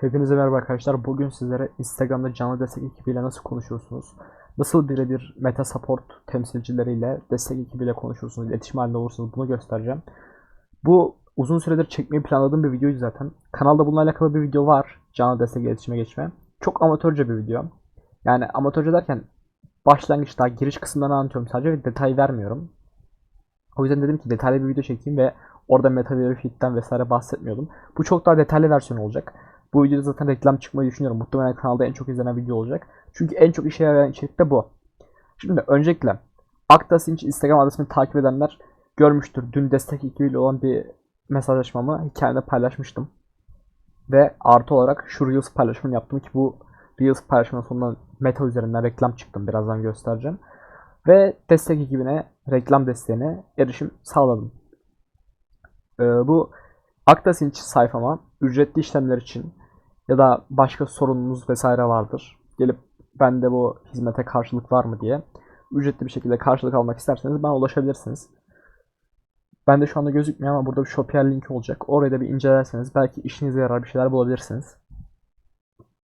Hepinize merhaba arkadaşlar. Bugün sizlere Instagram'da canlı destek ekibiyle nasıl konuşuyorsunuz? Nasıl birebir meta support temsilcileriyle destek ekibiyle konuşursunuz, iletişim halinde olursunuz bunu göstereceğim. Bu uzun süredir çekmeyi planladığım bir videoydu zaten. Kanalda bununla alakalı bir video var. Canlı destek iletişime geçme. Çok amatörce bir video. Yani amatörce derken başlangıçta giriş kısımlarını anlatıyorum sadece ve detay vermiyorum. O yüzden dedim ki detaylı bir video çekeyim ve orada meta verifikten vesaire bahsetmiyordum. Bu çok daha detaylı versiyon olacak. Bu videoda zaten reklam çıkmayı düşünüyorum. Muhtemelen kanalda en çok izlenen video olacak. Çünkü en çok işe yarayan içerik de bu. Şimdi öncelikle Aktasinç Instagram adresini takip edenler görmüştür. Dün destek ekibiyle olan bir mesajlaşmamı hikayede paylaşmıştım. Ve artı olarak şu Reels paylaşımını yaptım ki bu Reels paylaşımının sonunda meta üzerinden reklam çıktım. Birazdan göstereceğim. Ve destek ekibine reklam desteğine erişim sağladım. Ee, bu Aktasinç sayfama ücretli işlemler için ya da başka sorununuz vesaire vardır. Gelip bende bu hizmete karşılık var mı diye ücretli bir şekilde karşılık almak isterseniz bana ulaşabilirsiniz. Bende şu anda gözükmüyor ama burada bir Shopier linki olacak. Orayı da bir incelerseniz belki işinize yarar bir şeyler bulabilirsiniz.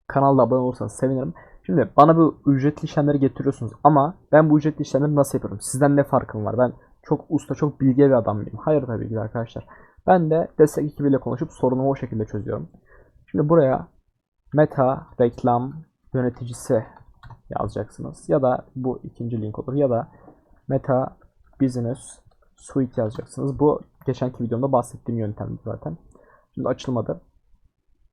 Kanalda abone olursanız sevinirim. Şimdi bana bu ücretli işlemleri getiriyorsunuz ama ben bu ücretli işlemleri nasıl yapıyorum? Sizden ne farkım var? Ben çok usta, çok bilge bir adam mıyım? Hayır tabii ki de arkadaşlar. Ben de destek ekibiyle konuşup sorunumu o şekilde çözüyorum. Şimdi buraya meta reklam yöneticisi yazacaksınız. Ya da bu ikinci link olur. Ya da meta business suite yazacaksınız. Bu geçenki videomda bahsettiğim yöntem zaten. Şimdi açılmadı.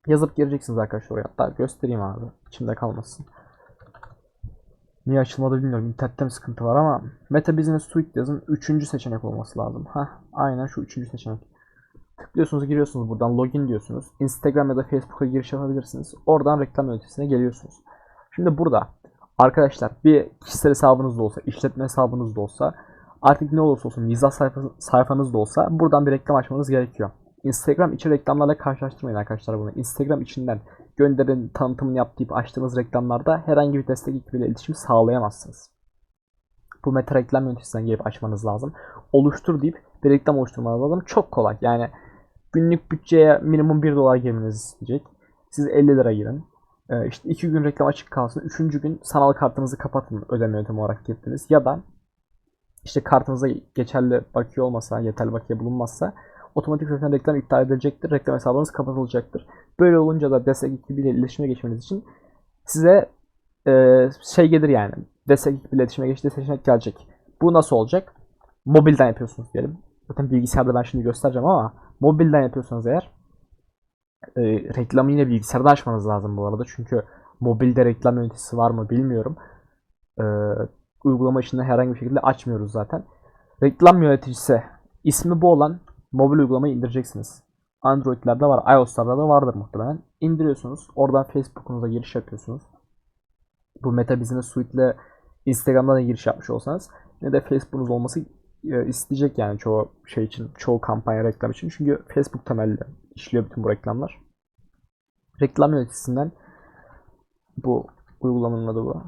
Yazıp gireceksiniz arkadaşlar oraya. Hatta göstereyim abi. İçimde kalmasın. Niye açılmadı bilmiyorum. İnternette mi sıkıntı var ama Meta Business Suite yazın. Üçüncü seçenek olması lazım. Heh, aynen şu üçüncü seçenek. Tıklıyorsunuz giriyorsunuz buradan login diyorsunuz. Instagram ya da Facebook'a giriş yapabilirsiniz. Oradan reklam yöneticisine geliyorsunuz. Şimdi burada arkadaşlar bir kişisel hesabınız da olsa, işletme hesabınız da olsa artık ne olursa olsun mizah sayfa, sayfanız da olsa buradan bir reklam açmanız gerekiyor. Instagram içi reklamlarla karşılaştırmayın arkadaşlar bunu. Instagram içinden gönderin tanıtımını yap deyip açtığınız reklamlarda herhangi bir destek ekibiyle iletişim sağlayamazsınız. Bu meta reklam yöneticisinden gelip açmanız lazım. Oluştur deyip bir reklam oluşturmanız lazım. Çok kolay. Yani günlük bütçeye minimum 1 dolar girmenizi isteyecek. Siz 50 lira girin. Ee, işte 2 gün reklam açık kalsın. 3. gün sanal kartınızı kapatın ödeme yöntemi olarak girdiniz. Ya da işte kartınıza geçerli bakiye olmasa, yeterli bakiye bulunmazsa otomatik zaten reklam iptal edilecektir. Reklam hesabınız kapatılacaktır. Böyle olunca da destek ekibiyle iletişime geçmeniz için size e, şey gelir yani. Destek ekibiyle iletişime geçtiği seçenek gelecek. Bu nasıl olacak? Mobilden yapıyorsunuz diyelim. Zaten bilgisayarda ben şimdi göstereceğim ama mobilden yapıyorsanız eğer e, reklamı yine bilgisayarda açmanız lazım bu arada. Çünkü mobilde reklam yöneticisi var mı bilmiyorum. E, uygulama içinde herhangi bir şekilde açmıyoruz zaten. Reklam yöneticisi ismi bu olan mobil uygulamayı indireceksiniz. Android'lerde var, iOS'larda da vardır muhtemelen. İndiriyorsunuz. Oradan Facebook'unuza giriş yapıyorsunuz. Bu Meta Business Suite ile Instagram'dan da giriş yapmış olsanız ne de Facebook'unuz olması isteyecek yani çoğu şey için, çoğu kampanya reklam için. Çünkü Facebook temelli işliyor bütün bu reklamlar. Reklam yöneticisinden bu uygulamanın adı bu.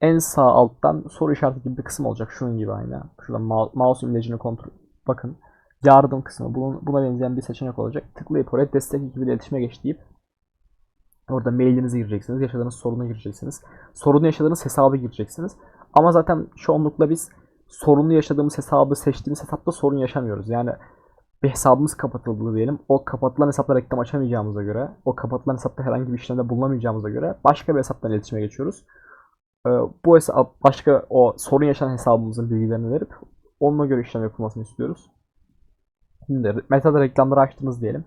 En sağ alttan soru işareti gibi bir kısım olacak. Şunun gibi aynı. Şuradan mouse imlecini kontrol. Bakın yardım kısmı. Bunun, buna benzeyen bir seçenek olacak. Tıklayıp oraya destek ekibiyle iletişime geç deyip orada mailinizi gireceksiniz. Yaşadığınız sorunu gireceksiniz. Sorunu yaşadığınız hesabı gireceksiniz. Ama zaten çoğunlukla biz sorunlu yaşadığımız hesabı seçtiğimiz hesapta sorun yaşamıyoruz. Yani bir hesabımız kapatıldı diyelim. O kapatılan hesapla reklam açamayacağımıza göre, o kapatılan hesapta herhangi bir işlemde bulunamayacağımıza göre başka bir hesaptan iletişime geçiyoruz. Ee, bu hesap başka o sorun yaşanan hesabımızın bilgilerini verip onunla göre işlem yapılmasını istiyoruz. Şimdi metada reklamları açtınız diyelim.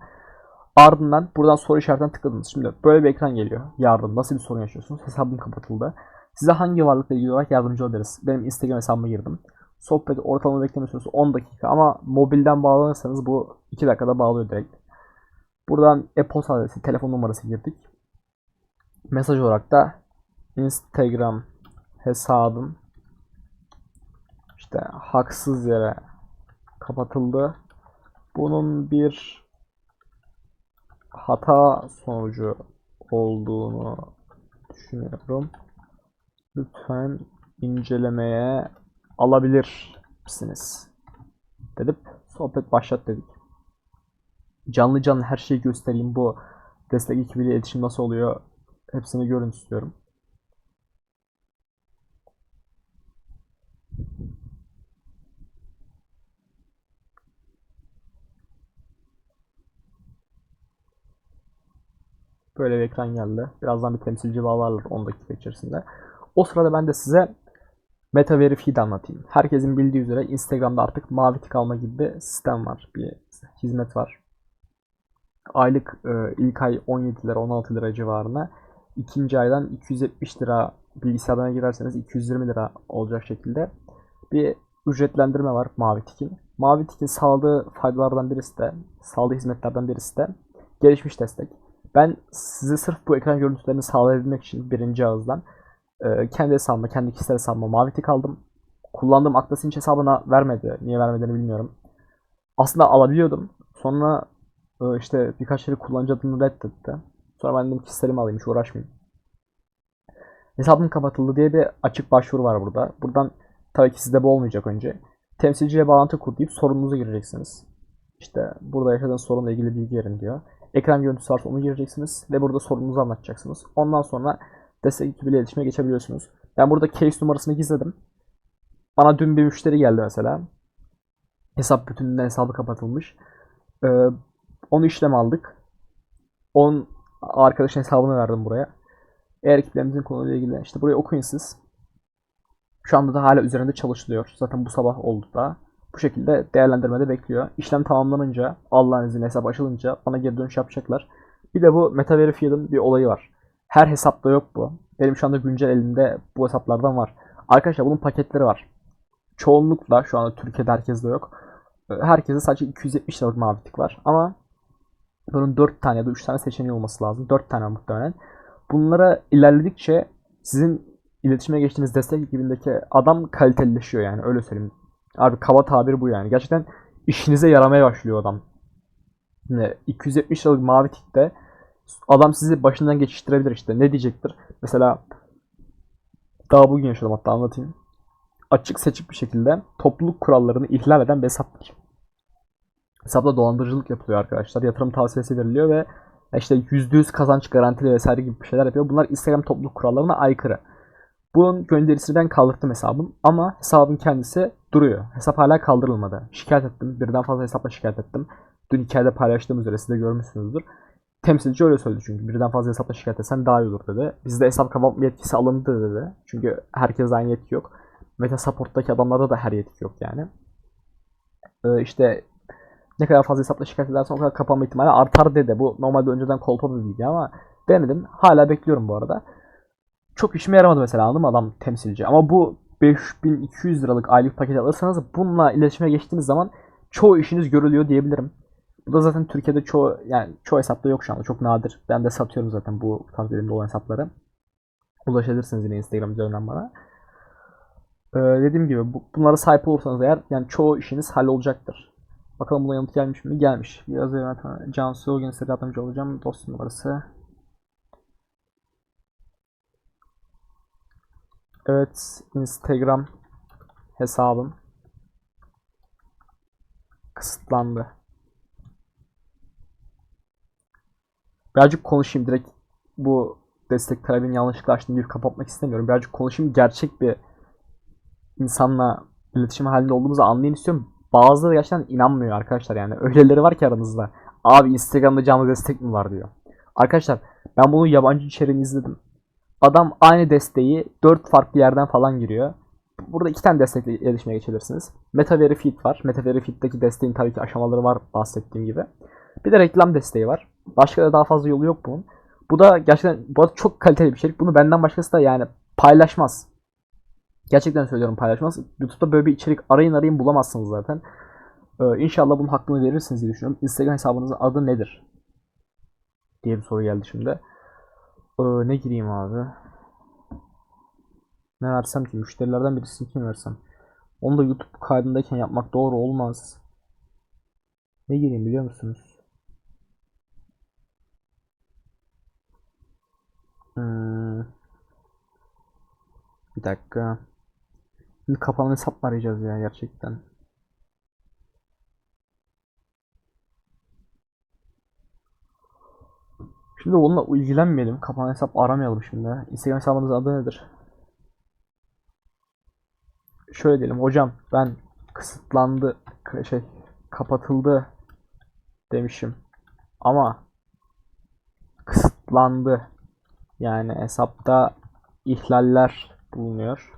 Ardından buradan soru işaretinden tıkladınız. Şimdi böyle bir ekran geliyor. Yardım. Nasıl bir sorun yaşıyorsunuz? Hesabım kapatıldı. Size hangi varlıkla ilgili olarak yardımcı olabiliriz? Benim Instagram hesabıma girdim. Sohbet ortalama bekleme süresi 10 dakika ama mobilden bağlanırsanız bu 2 dakikada bağlıyor direkt. Buradan e-posta adresi, telefon numarası girdik. Mesaj olarak da Instagram hesabım işte haksız yere kapatıldı. Bunun bir hata sonucu olduğunu düşünüyorum. Lütfen incelemeye alabilir misiniz? Dedip sohbet başlat dedik. Canlı canlı her şeyi göstereyim bu destek ekibiyle iletişim nasıl oluyor hepsini görün istiyorum. Böyle bir ekran geldi. Birazdan bir temsilci bağlarlar 10 dakika içerisinde. O sırada ben de size Meta Feed anlatayım. Herkesin bildiği üzere Instagram'da artık mavi tik alma gibi bir sistem var. Bir hizmet var. Aylık e, ilk ay 17 lira 16 lira civarına. ikinci aydan 270 lira bilgisayardan girerseniz 220 lira olacak şekilde bir ücretlendirme var Mavi Tik'in. Mavi Tik'in sağladığı faydalardan birisi de, sağladığı hizmetlerden birisi de gelişmiş destek. Ben size sırf bu ekran görüntülerini sağlayabilmek için birinci ağızdan e, kendi hesabıma, kendi kişisel hesabıma mavi tik aldım. Kullandığım Aktasinç hesabına vermedi. Niye vermediğini bilmiyorum. Aslında alabiliyordum. Sonra e, işte birkaç kere kullanıcı adını reddetti. Sonra ben dedim kişiselimi alayım hiç uğraşmayayım. Hesabım kapatıldı diye bir açık başvuru var burada. Buradan tabii ki sizde bu olmayacak önce. Temsilciye bağlantı kur deyip sorununuzu gireceksiniz. İşte burada yaşadığınız sorunla ilgili bilgi verin diyor. Ekran görüntüsü varsa onu gireceksiniz ve burada sorununuzu anlatacaksınız. Ondan sonra destek ekibiyle iletişime geçebiliyorsunuz. Ben burada case numarasını gizledim. Bana dün bir müşteri geldi mesela. Hesap bütününden hesabı kapatılmış. Ee, onu işlem aldık. Onun arkadaşın hesabını verdim buraya. Eğer ekiplerimizin konuyla ilgili işte burayı okuyun siz. Şu anda da hala üzerinde çalışılıyor. Zaten bu sabah oldu da. Bu şekilde değerlendirmede bekliyor. İşlem tamamlanınca, Allah'ın izniyle hesap açılınca bana geri dönüş yapacaklar. Bir de bu MetaVerifier'ın bir olayı var. Her hesapta yok bu. Benim şu anda güncel elimde bu hesaplardan var. Arkadaşlar bunun paketleri var. Çoğunlukla şu anda Türkiye'de herkeste yok. Herkese sadece 270 liralık mavi tik var. Ama bunun 4 tane ya da 3 tane seçeneği olması lazım. 4 tane muhtemelen. Bunlara ilerledikçe sizin iletişime geçtiğiniz destek ekibindeki adam kalitelileşiyor yani öyle söyleyeyim. Abi kaba tabir bu yani. Gerçekten işinize yaramaya başlıyor adam. Ne 270 liralık mavi tikte adam sizi başından geçiştirebilir işte. Ne diyecektir? Mesela daha bugün yaşadım hatta anlatayım. Açık seçik bir şekilde topluluk kurallarını ihlal eden bir hesap var. Hesapta dolandırıcılık yapılıyor arkadaşlar. Yatırım tavsiyesi veriliyor ve işte %100 kazanç garantili vesaire gibi bir şeyler yapıyor. Bunlar Instagram topluluk kurallarına aykırı. Bunun gönderisini ben kaldırdım hesabım ama hesabın kendisi duruyor. Hesap hala kaldırılmadı. Şikayet ettim. Birden fazla hesapla şikayet ettim. Dün hikayede paylaştığım üzere siz de görmüşsünüzdür. Temsilci öyle söyledi çünkü. Birden fazla hesapla şikayet etsen daha iyi olur dedi. Bizde hesap kapatma yetkisi alındı dedi. Çünkü herkes aynı yetki yok. Meta Support'taki adamlarda da her yetki yok yani. Ee, işte ne kadar fazla hesapla şikayet edersen o kadar kapanma ihtimali artar dedi. Bu normalde önceden kolpa bir bilgi ama denedim. Hala bekliyorum bu arada. Çok işime yaramadı mesela anladın adam temsilci. Ama bu 5200 liralık aylık paket alırsanız bununla iletişime geçtiğiniz zaman çoğu işiniz görülüyor diyebilirim. Bu da zaten Türkiye'de çoğu yani çoğu hesapta yok şu anda. Çok nadir. Ben de satıyorum zaten bu tarz elimde olan hesapları. Ulaşabilirsiniz yine Instagram üzerinden bana. Ee, dediğim gibi bu, bunlara sahip olursanız eğer yani çoğu işiniz hallolacaktır. Bakalım buna yanıt gelmiş mi? Gelmiş. Biraz evvel Cansu o gün size yardımcı olacağım. Dosya numarası. Evet, Instagram hesabım kısıtlandı. Birazcık konuşayım direkt bu destek talebini yanlışlıkla açtım deyip kapatmak istemiyorum. Birazcık konuşayım gerçek bir insanla iletişim halinde olduğumuzu anlayın istiyorum. Bazıları gerçekten inanmıyor arkadaşlar yani. Öyleleri var ki aranızda. Abi Instagram'da canlı destek mi var diyor. Arkadaşlar ben bunu yabancı içeriğini izledim. Adam aynı desteği 4 farklı yerden falan giriyor. Burada iki tane destekle iletişime geçebilirsiniz. Meta Feed var. Meta Feed'deki desteğin tabii ki aşamaları var bahsettiğim gibi. Bir de reklam desteği var. Başka da daha fazla yolu yok bunun. Bu da gerçekten bu arada çok kaliteli bir içerik. Bunu benden başkası da yani paylaşmaz. Gerçekten söylüyorum paylaşmaz. YouTube'da böyle bir içerik arayın arayın bulamazsınız zaten. Ee, inşallah bunun hakkını verirsiniz diye düşünüyorum. Instagram hesabınızın adı nedir? diye bir soru geldi şimdi. Ee, ne gireyim abi? Ne versem ki? Müşterilerden birisini kim versem? Onu da YouTube kaydındayken yapmak doğru olmaz. Ne gireyim biliyor musunuz? Dakika. Şimdi kapanan hesap arayacağız ya gerçekten? Şimdi onunla ilgilenmeyelim. Kapanan hesap aramayalım şimdi. Instagram hesabınızın adı nedir? Şöyle diyelim. Hocam ben kısıtlandı şey kapatıldı demişim. Ama kısıtlandı. Yani hesapta ihlaller bulunuyor.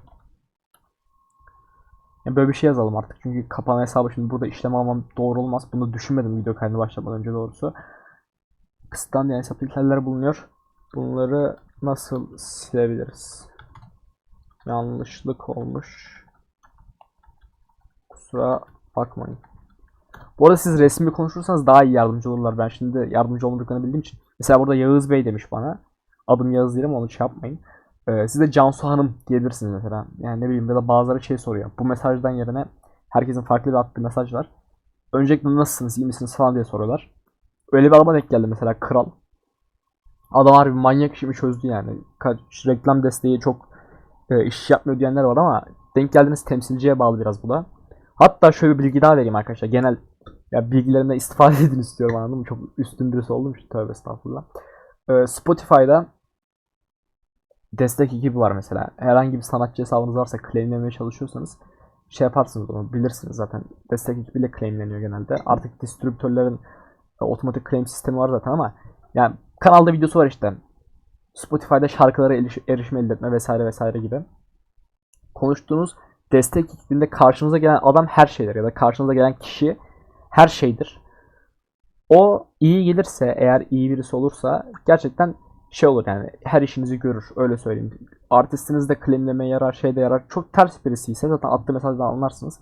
Ya böyle bir şey yazalım artık. Çünkü kapanan hesabı şimdi burada işlem almam doğru olmaz. Bunu düşünmedim video kaydına başlamadan önce doğrusu. Kısıtlandı yani ihlaller bulunuyor. Bunları nasıl silebiliriz? Yanlışlık olmuş. Kusura bakmayın. Bu arada siz resmi konuşursanız daha iyi yardımcı olurlar. Ben şimdi yardımcı olmadıklarını bildiğim için. Mesela burada Yağız Bey demiş bana. Adım Yağız değilim onu şey yapmayın. Ee, siz de Cansu Hanım diyebilirsiniz mesela. Yani ne bileyim ya da bazıları şey soruyor. Bu mesajdan yerine herkesin farklı bir attığı mesaj var. Öncelikle nasılsınız, iyi misiniz falan diye soruyorlar. Öyle bir adama denk geldi mesela kral. Adam harbi manyak işimi çözdü yani. Kaç reklam desteği çok e, iş yapmıyor diyenler var ama denk geldiğiniz temsilciye bağlı biraz bu da. Hatta şöyle bir bilgi daha vereyim arkadaşlar. Genel ya bilgilerimden istifade edin istiyorum anladın mı? Çok üstün birisi oldum için tövbe estağfurullah. Ee, Spotify'da destek ekibi var mesela. Herhangi bir sanatçı hesabınız varsa claimlemeye çalışıyorsanız şey yaparsınız onu bilirsiniz zaten. Destek ekibiyle claimleniyor genelde. Artık distribütörlerin e, otomatik claim sistemi var zaten ama yani kanalda videosu var işte. Spotify'da şarkılara eriş- erişme elde etme vesaire vesaire gibi. Konuştuğunuz destek ekibinde karşınıza gelen adam her şeydir ya da karşınıza gelen kişi her şeydir. O iyi gelirse eğer iyi birisi olursa gerçekten şey olur yani her işinizi görür öyle söyleyeyim. Artistiniz de claimlemeye yarar şeyde yarar. Çok ters birisi ise zaten attığı mesajdan anlarsınız.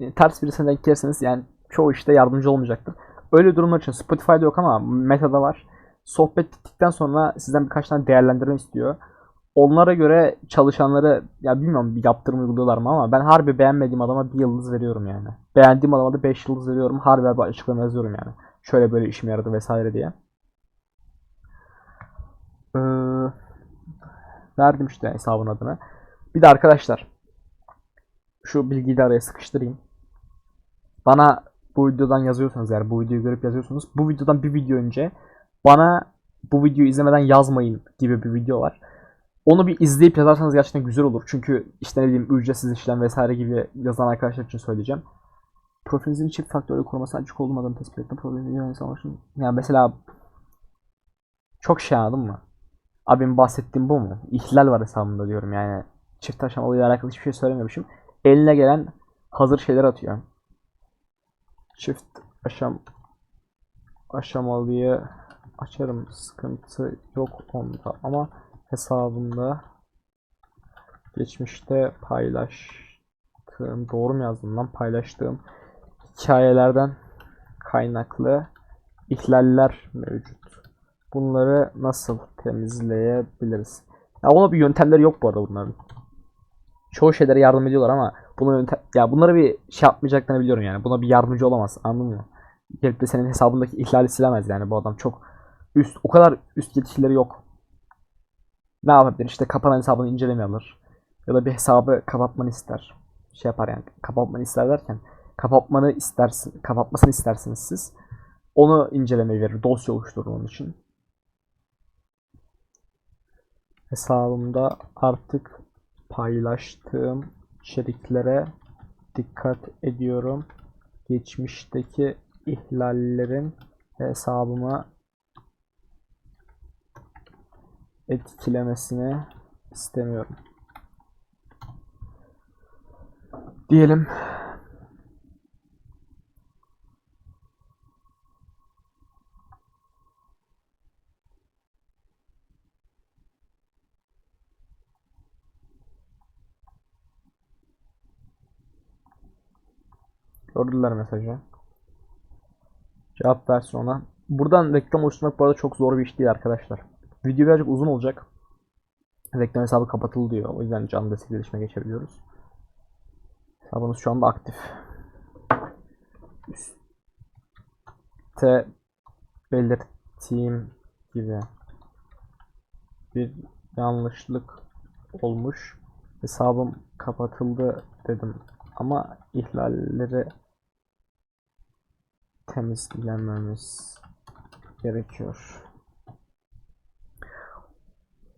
E, ters birisine denk gelirseniz yani çoğu işte yardımcı olmayacaktır. Öyle durumlar için Spotify'da yok ama Meta'da var. Sohbet bittikten sonra sizden birkaç tane değerlendirme istiyor. Onlara göre çalışanları ya bilmiyorum yaptırım uyguluyorlar mı ama ben harbi beğenmediğim adama bir yıldız veriyorum yani. Beğendiğim adama da 5 yıldız veriyorum. Harbi harbi açıklama yazıyorum yani. Şöyle böyle işime yaradı vesaire diye. Ee, verdim işte hesabın adını. Bir de arkadaşlar şu bilgiyi de araya sıkıştırayım. Bana bu videodan yazıyorsanız eğer bu videoyu görüp yazıyorsunuz. Bu videodan bir video önce bana bu videoyu izlemeden yazmayın gibi bir video var. Onu bir izleyip yazarsanız gerçekten güzel olur. Çünkü işte ne bileyim ücretsiz işlem vesaire gibi yazan arkadaşlar için söyleyeceğim. Profilinizin çift faktörlü koruması açık olmadığını tespit ettim. Profilinizin yönetimi. Yani mesela çok şey anladın mı? Abim bahsettiğim bu mu? İhlal var hesabımda diyorum yani. Çift aşamalıyla alakalı hiçbir şey söylememişim. Eline gelen hazır şeyler atıyor. Çift aşam aşamalıyı açarım. Sıkıntı yok onda ama hesabımda geçmişte paylaştığım doğru mu yazdım lan paylaştığım hikayelerden kaynaklı ihlaller mevcut. Bunları nasıl temizleyebiliriz? Ya ona bir yöntemleri yok bu arada bunların. Çoğu şeylere yardım ediyorlar ama buna ya bunları bir şey yapmayacaklarını biliyorum yani. Buna bir yardımcı olamaz. Anladın mı? Gelip de senin hesabındaki ihlali silemez yani bu adam çok üst o kadar üst yetkileri yok. Ne yapabilir? İşte kapanan hesabını inceleme alır. Ya da bir hesabı kapatmanı ister. Şey yapar yani. Kapatmanı ister derken kapatmanı istersin, kapatmasını istersiniz siz. Onu incelemeye verir. Dosya oluşturur onun için. Hesabımda artık paylaştığım içeriklere dikkat ediyorum. Geçmişteki ihlallerin hesabıma etkilemesini istemiyorum. Diyelim. Gördüler mesajı. Cevap versin ona. Buradan reklam oluşturmak bu arada çok zor bir iş değil arkadaşlar. Video birazcık uzun olacak. Reklam hesabı kapatıldı diyor. O yüzden canlı destek iletişime geçebiliyoruz. Hesabımız şu anda aktif. Üstte belirttiğim gibi bir yanlışlık olmuş. Hesabım kapatıldı dedim. Ama ihlalleri temizlememiz gerekiyor.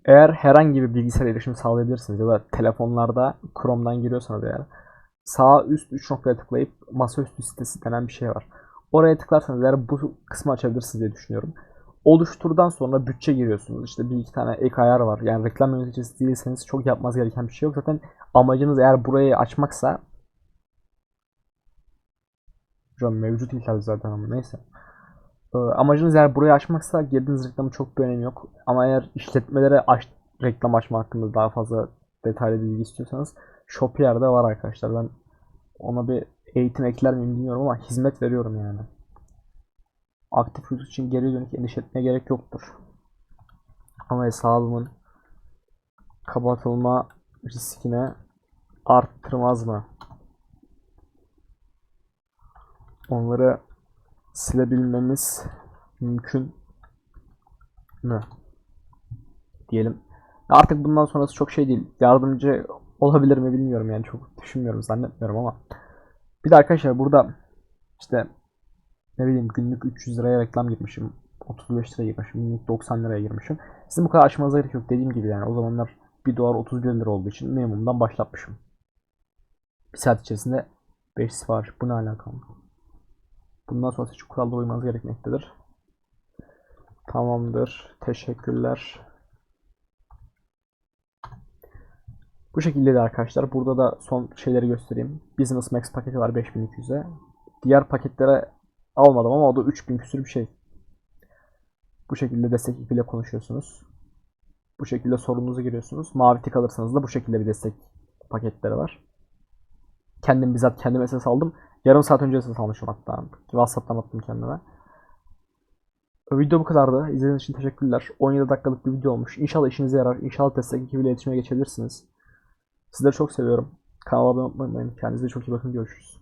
Eğer herhangi bir bilgisayar erişim sağlayabilirsiniz ya da telefonlarda Chrome'dan giriyorsanız eğer sağ üst 3 noktaya tıklayıp masaüstü sitesi denen bir şey var. Oraya tıklarsanız eğer bu kısmı açabilirsiniz diye düşünüyorum. Oluşturdan sonra bütçe giriyorsunuz. İşte bir iki tane ek ayar var. Yani reklam yöneticisi değilseniz çok yapmanız gereken bir şey yok. Zaten amacınız eğer burayı açmaksa Hocam mevcut ihlal zaten ama neyse. Ee, amacınız eğer burayı açmaksa girdiğiniz reklamın çok bir önemi yok. Ama eğer işletmelere aç, reklam açma hakkında daha fazla detaylı bilgi istiyorsanız Shopier'de var arkadaşlar. Ben ona bir eğitim ekler miyim bilmiyorum ama hizmet veriyorum yani. Aktif yüz için geri dönük endişe etmeye gerek yoktur. Ama hesabımın kapatılma riskine arttırmaz mı? Onları silebilmemiz mümkün mü? Diyelim. Artık bundan sonrası çok şey değil. Yardımcı olabilir mi bilmiyorum yani çok düşünmüyorum zannetmiyorum ama. Bir de arkadaşlar burada işte ne bileyim günlük 300 liraya reklam girmişim. 35 liraya girmişim. Günlük 90 liraya girmişim. Sizin bu kadar aşmanıza gerek yok. Dediğim gibi yani o zamanlar 1 dolar 31 lira olduğu için minimumdan başlatmışım. Bir saat içerisinde 5 sipariş. Bu ne alakalı? Bundan sonra şu kurallara uymanız gerekmektedir. Tamamdır. Teşekkürler. Bu şekilde de arkadaşlar. Burada da son şeyleri göstereyim. Business Max paketi var 5200'e. Diğer paketlere almadım ama o da 3000 küsür bir şey. Bu şekilde destek ekibiyle konuşuyorsunuz. Bu şekilde sorununuzu giriyorsunuz. Mavi tik alırsanız da bu şekilde bir destek paketleri var. Kendim bizzat kendim SS aldım. Yarım saat önce SS almışım hatta. WhatsApp'tan attım kendime. Video bu kadardı. İzlediğiniz için teşekkürler. 17 dakikalık bir video olmuş. İnşallah işinize yarar. İnşallah destek ekibiyle iletişime geçebilirsiniz. Sizleri çok seviyorum. Kanala abone olmayı unutmayın. Kendinize çok iyi bakın. Görüşürüz.